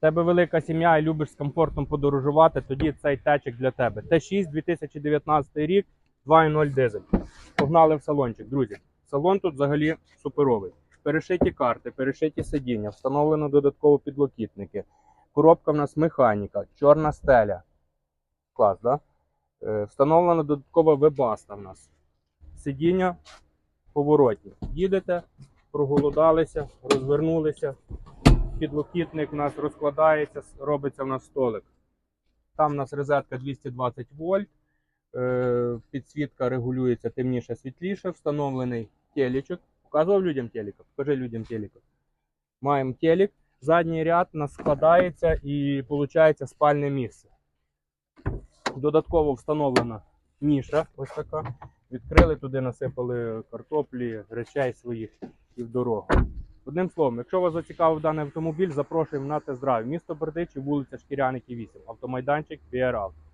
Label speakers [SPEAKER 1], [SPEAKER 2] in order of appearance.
[SPEAKER 1] тебе велика сім'я і любиш з комфортом подорожувати, тоді цей течик для тебе. Т6 2019 рік, 2.0 дизель. Погнали в салончик, друзі. Салон тут взагалі суперовий. Перешиті карти, перешиті сидіння, встановлено додатково підлокітники. Коробка в нас механіка, чорна стеля. Клас, да? Е, додаткова вебаста в нас. Сидіння поворотні. Їдете, проголодалися, розвернулися. Підлокітник у нас розкладається, робиться в нас столик. Там у нас розетка 220 вольт. Е, Підсвітка регулюється темніше, світліше. Встановлений телечок. Показував людям телека? Покажи людям телека. Маємо телек. Задній ряд у нас складається і виходить спальне місце. Додатково встановлена ніша, ось така. Відкрили туди, насипали картоплі, речей своїх і в дорогу. Одним словом, якщо вас зацікавив даний автомобіль, запрошуємо на тест-драйв. Місто Бердичі, вулиця Шкіряники 8, автомайданчик VR Auto.